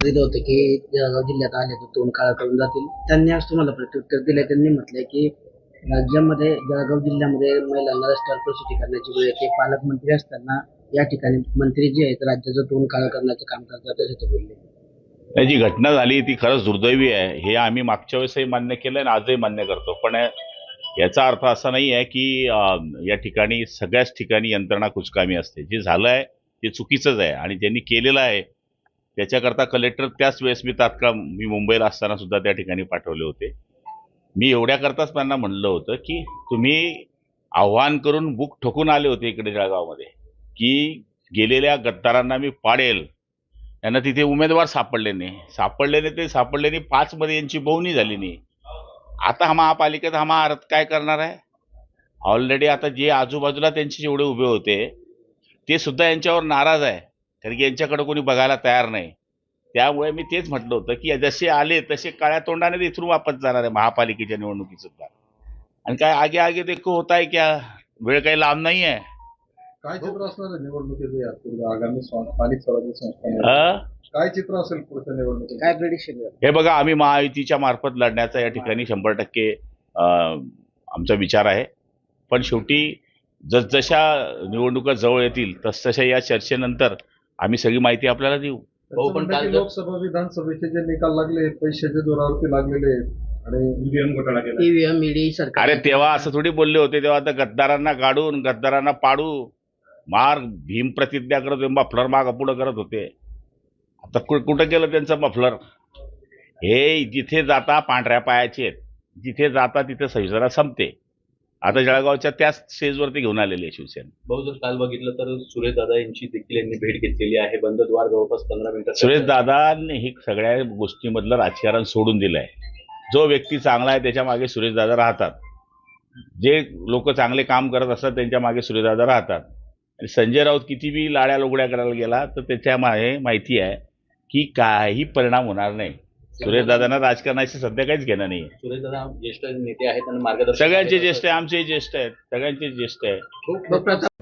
दिलं होतं की जळगाव जिल्ह्यात आले तर तोंड काळा करून जातील. त्यांनी आज तुम्हाला प्रत्युत्तर दिले त्यांनी म्हटलंय की राज्यामध्ये जळगाव जिल्ह्यामध्ये महिलांना रस्त्यावर प्रसूती करण्याची वेळ येते. पालकमंत्री असताना या ठिकाणी मंत्री जे आहेत राज्याचं तोंड काळं करण्याचं काम करतात असं ते बोलले. जी घटना झाली ती खरंच दुर्दैवी आहे. हे आम्ही मागच्या वेळेसही मान्य केलं आणि आजही मान्य करतो. पण याचा अर्थ असा नाही आहे की या ठिकाणी सगळ्याच ठिकाणी यंत्रणा कुचकामी असते. जे झालं आहे ते चुकीचंच आहे. आणि ज्यांनी केलेलं आहे त्याच्याकरता कलेक्टर त्याच वेळेस मी तात्काळ मी मुंबईला असताना सुद्धा त्या ठिकाणी पाठवले होते. मी एवढ्याकरताच त्यांना म्हणलं होतं की तुम्ही आव्हान करून बुक ठोकून आले होते इकडे जळगावमध्ये की गेलेल्या गद्दारांना मी पाडेल. त्यांना तिथे उमेदवार सापडले नाही. सापडले नाही ते सापडले नाही पाचमध्ये यांची बहुणी झाली नाही. आता हा महापालिकेत हा महारथ काय करणार आहे? ऑलरेडी आता जे आजूबाजूला त्यांचे जेवढे उभे होते ते सुद्धा यांच्यावर नाराज आहे. कारण की यांच्याकडे कोणी बघायला तयार नाही. त्यामुळे मी तेच म्हटलं होतं की जसे आले तसे काळ्या तोंडाने ते इथून वापस जाणार आहे महापालिकेच्या निवडणुकीत सुद्धा आणि काय आगे आगे देखो होत आहे क्या? वेळ काही लांब नाही आहे. काय चित्र असणार आहे निवडणुकीचं आगामी स्थानिक स्वराज्य संस्था? काय चित्र असेल पुढच्या निवडणुकीत काय प्रेडिक्शन हे बघा आम्ही महायुतीच्या मार्फत लढण्याचा या ठिकाणी शंभर टक्के आमचा विचार आहे. पण शेवटी जसजशा निवडणुका जवळ येतील तसतशा या चर्चेनंतर आम्ही सगळी माहिती आपल्याला देऊ. त्यांचं पण काल लोकसभा विधानसभेचे जे निकाल लागले पैशाच्या जोरावरती लागलेले आहेत आणि ईव्हीएम घोटाळा केला. ईव्हीएम ईडी सरकार अरे तेव्हा असं थोडी बोलले होते तेव्हा आता गद्दारांना गाडून गद्दारांना पाडू. मार भीम प्रतिज्ञा करत होते मफलर माग पुढं करत होते. आता कुठं गेलं त्यांचं मफलर हे जिथे जाता पांढऱ्या पायाचे आहेत. जिथे जाता तिथे शिवसेना संपते. आता जळगावच्या त्याच स्टेजवरती घेऊन आलेली आहे शिवसेना. भाऊ जर काल बघितलं तर सुरेश दादा यांची देखील यांनी भेट घेतलेली आहे. बंद द्वार जवळपास पंधरा मिनिटात सुरेश दादांनी ही सगळ्या गोष्टीमधलं राजकारण सोडून दिलंय. जो व्यक्ती चांगला आहे त्याच्यामागे सुरेश दादा राहतात. जे लोक चांगले काम करत असतात त्यांच्या मागे सुरेश दादा राहतात. आणि संजय राऊत किती बी लाड्या लोगड्या करायला गेला तर त्याच्यामागे माहिती आहे की काही परिणाम होणार नाही. सुरेश दादांना राजकारणाशी सध्या काहीच घेणं नाही सुरेश दादा ज्येष्ठ नेते आहेत आणि मार्गदर्शक सगळ्यांचे. ज्येष्ठ आहे आमचे ज्येष्ठ आहेत सगळ्यांचे ज्येष्ठ आहे